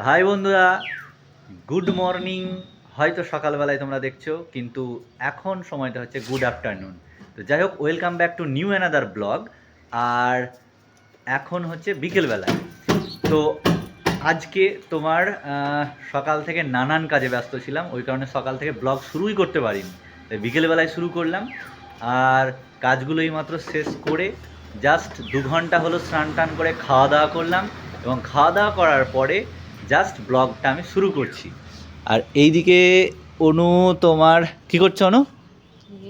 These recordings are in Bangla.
হাই বন্ধুরা, গুড মর্নিং। হয়তো সকালবেলায় তোমরা দেখছ, কিন্তু এখন সময়টা হচ্ছে গুড আফটারনুন। তো যাই হোক, welcome back to new another blog, আর এখন হচ্ছে বিকেলবেলায়। তো আজকে তোমার সকাল থেকে নানান কাজে ব্যস্ত ছিলাম, ওই কারণে সকাল থেকে ব্লগ শুরুই করতে পারিনি। তাই বিকেলবেলায় শুরু করলাম, আর কাজগুলো এই মাত্র শেষ করে জাস্ট দু ঘণ্টা হলো স্নান টান করে খাওয়া দাওয়া করলাম, এবং খাওয়া দাওয়া করার পরে জাস্ট ব্লগটা আমি শুরু করছি। আর এইদিকে অনু, তোমার কি করছ অনু?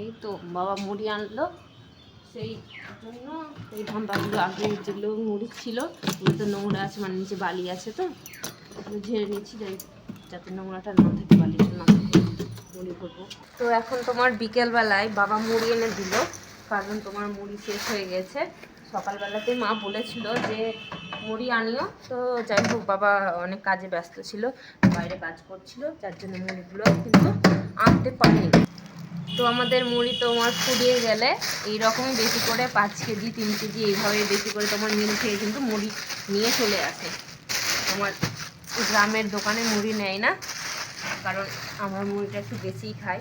এই তো বাবা মুড়ি আনলো। সেই জন্য এই ধাম্পাগুলো আগে যেগুলো মুড়ি ছিল, ওগুলো তো নোংরা আছে মানে নিচে বালি আছে তো। ওগুলো ঝেড়ে নিচ্ছি যাই যাতে নোংরাটা না থাকে, বালিটা না মুড়ি করব। তো এখন তোমার বিকেলবেলায় বাবা মুড়ি এনে দিল, কারণ তোমার মুড়ি শেষ হয়ে গেছে। সকালবেলাতে মা বলেছিল যে মুড়ি আনিও তো যাই হোক, বাবা অনেক কাজে ব্যস্ত ছিল, বাইরে কাজ করছিল, যার জন্য মুড়িগুলো কিন্তু আনতে পারেনি। তো আমাদের মুড়ি তোমার ফুরিয়ে গেলে এইরকমই বেশি করে পাঁচ কেজি, তিন কেজি এইভাবে বেশি করে তোমার মিল থেকে কিন্তু মুড়ি নিয়ে চলে আসে। তোমার গ্রামের দোকানে মুড়ি নেয় না, কারণ আমার মুড়িটা একটু বেশিই খাই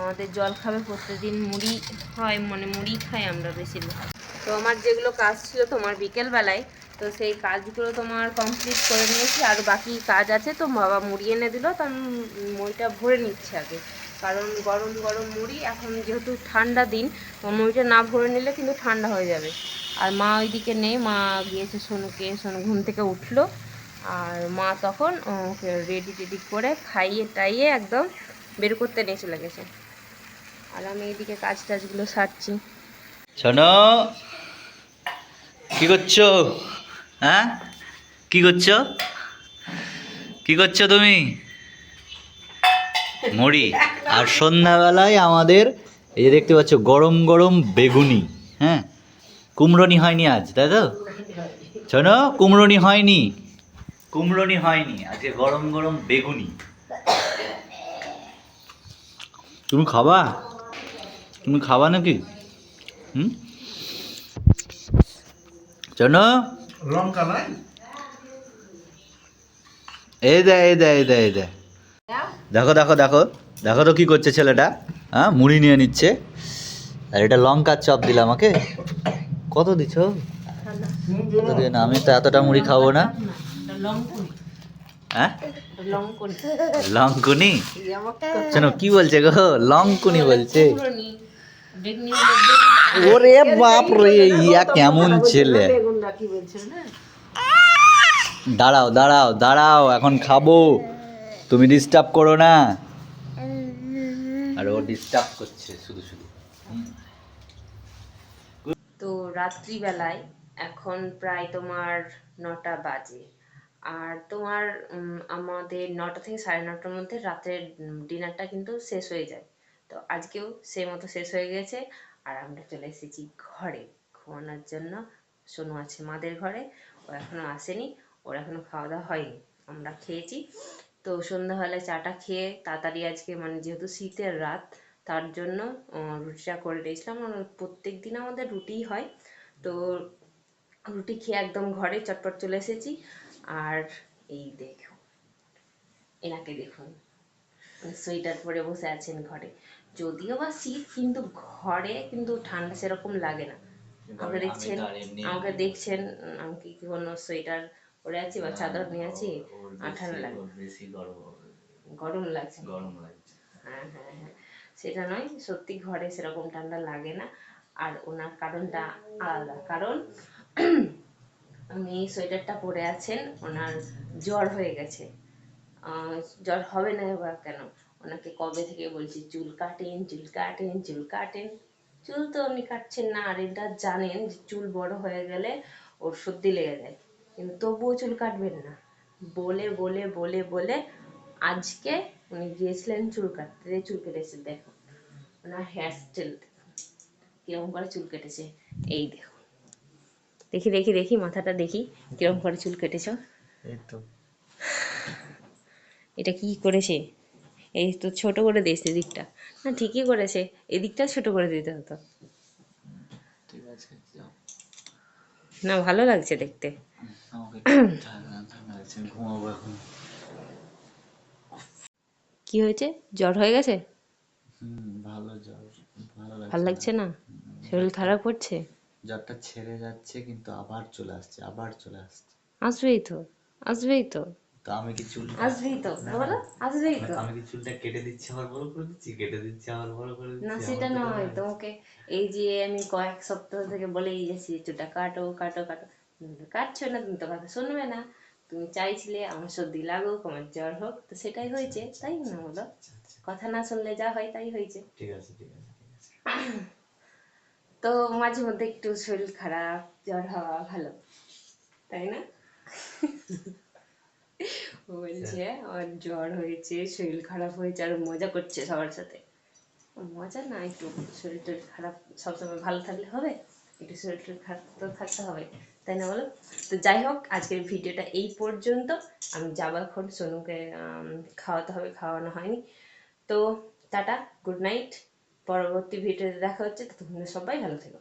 আমাদের জল খাবে প্রত্যেকদিন, মুড়ি হয় মানে মুড়ি খাই আমরা বেশিরভাগ। তো আমার যেগুলো কাজ ছিল তোমার বিকেলবেলায়, তো সেই কাজগুলো তোমার কমপ্লিট করে নিয়েছি। আর বাকি কাজ আছে তো বাবা মুড়ি এনে দিল, তো আমি মুড়িটা ভরে নিচ্ছি আগে। কারণ গরম গরম মুড়ি, এখন যেহেতু ঠান্ডা দিন মুড়িটা না ভরে নিলে কিন্তু ঠান্ডা হয়ে যাবে। আর মা ওইদিকে নেই, মা গিয়েছে সোনুকে, সোনু ঘুম থেকে উঠল। আর মা তখন ওকে রেডি টেডি করে খাইয়ে টাইয়ে একদম বের করতে নিয়ে চলে গেছে। আর আমি এইদিকে কাজ টাজগুলো সারছি। শোনো কি করছ? হ্যাঁ? কি করছ? কি করছ তুমি? মুড়ি। আর সন্ধ্যাবেলায় আমাদের এই যে দেখতে পাচ্ছ, গরম গরম বেগুনি হ্যাঁ? কুমড়োনি হয়নি আজ, তাই তো? শোনো, কুমড়োনি হয়নি। কুমড়োনি হয়নি, আজকে গরম গরম বেগুনি। তুমি খাবা? তুমি খাবা নাকি? হুম? শোনো লঙ্কা নাই? এই দে এই দে এই দে এই দে। দেখো দেখো দেখো। দেখো তো কি করছে ছেলেটা। হ্যাঁ মুড়ি নিয়ে নিচ্ছে। আর এটা লঙ্কার চপ দিলাম আমাকে। কত দিছ? কত দিয়ে না আমি তো এতটা মুড়ি খাব না। হ্যাঁ? লঙ্কুনি? শোনো কি বলছে গো? লঙ্কুনি বলছে। ওরে বাপ রে, ইয়া কেমন ছেলে। দাঁড়াও দাঁড়াও দাঁড়াও, এখন খাব। তুমি ডিস্টার্ব করো না। আর ও ডিস্টার্ব করছে, শুধু শুধু। তো রাত্রিবেলায় এখন প্রায় তোমার নটা বাজে। আর তোমার আমাদের নটা থেকে সাড়ে নটার মধ্যে রাতের ডিনারটা কিন্তু শেষ হয়ে যায়। তো আজকেও সেই মতো শেষ হয়ে গেছে। আর আমরা চলে এসেছি ঘরে। ঘুমানোর জন্য সোনু আছে মাদের ঘরে, ও এখনও আসেনি, ওর এখনও খাওয়া দাওয়া হয়নি, আমরা খেয়েছি। তো সন্ধ্যাবেলায় চাটা খেয়ে তাড়াতাড়ি আজকে মানে যেহেতু শীতের রাত, তার জন্য রুটিটা করে দিয়েছিলাম প্রত্যেক দিন আমাদের রুটিই হয়। তো রুটি খেয়ে একদম ঘরে চটপট চলে এসেছি। আর এই দেখো, এনাকে দেখুন সোয়েটার পরে বসে আছেন ঘরে। যদিও বা শীত কিন্তু ঘরে কিন্তু ঠান্ডা সেরকম লাগে না। আমাকে দেখছেন আমাকে দেখছেন আমি কি কি কোনো সোয়েটার পরে আছি বা চাদর নিয়ে আছি? আর ঠান্ডা লাগে বেশি গরম গরম লাগছে। গরম লাগছে। হ্যাঁ হ্যাঁ হ্যাঁ। সেটা নয় সত্যি ঘরে সেরকম ঠান্ডা লাগে না। আর ওনার কারণটা আলাদা। কারণ উনি সোয়েটারটা পরে আছেন ওনার জ্বর হয়ে গেছে। জ্বর হবে না বা কেন? ওনাকে কবে থেকে বলছি চুল কাটেন চুল কাটেন চুল কাটেন। চুল তো উনি কাটছেন না আর এটা জানেন যে চুল বড় হয়ে গেলে ওর সর্দি লেগে যায় কিন্তু তবুও চুল কাটবেন না। বলে বলে বলে বলে আজকে উনি গিয়েছিলেন চুল কাটতে চুল কেটেছে দেখো। ওনার হেয়ার স্টাইল কীরকম করে চুল কেটেছে এই দেখো। দেখি দেখি দেখি মাথাটা দেখি কীরকম করে চুল কেটেছ। এই তো। এটা কি করেছে? এই তো ছোট করে দিয়েছে এদিকটা। না ঠিকই করেছে। এদিকটা ছোট করে দিতে হতো। না ভালো লাগছে দেখতে। কি হয়েছে? জ্বর হয়ে গেছে? হুম ভালো জ্বর। ভালো লাগছে না? শরীর খারাপ করছে? জ্বরটা ছেড়ে যাচ্ছে কিন্তু আবার চলে আসছে আবার চলে আসছে। আসবেই তো আসবেই তো। তো আমি কি চুল আসবেই তো বলো আসবেই তো আমি কি চুলটা কেটে দিচ্ছি আবার বড় করে দিচ্ছি কেটে দিচ্ছি আবার বড় করে না সেটা নয় তোমাকে এই যে আমি কয়েক সপ্তাহ থেকে বলেই যাচ্ছি চুলটা কাটো কাটো কাটো। কাটছো না তুমি তো কথা শুনবে না। তুমি চাইছিলে আমার সর্দি লাগুক আমার জ্বর হোক তো সেটাই হয়েছে তাই না বলো? কথা না শুনলে যা হয় তাই হয়েছে। ঠিক আছে ঠিক আছে। তো মাঝে মধ্যে একটু শরীর খারাপ জ্বর হওয়া ভালো তাই না? বলছে, আমার জ্বর হয়েছে, শরীর খারাপ হয়েছে আর মজা করছে সবার সাথে। মজা না একটু, শরীর টরীর খারাপ, সবসময় ভালো থাকলে হবে, একটু শরীর টরীর খারাপ তো থাকতে হবে, তাই না বলো? তো যাই হোক, আজকের ভিডিওটা এই পর্যন্ত। আমি যাব এখন, সোনুকে খাওয়াতে হবে, খাওয়ানো হয়নি। তো টাটা, গুড নাইট। পরবর্তী ভিডিওতে দেখা হচ্ছে, ততক্ষণ সবাই ভালো থেকো।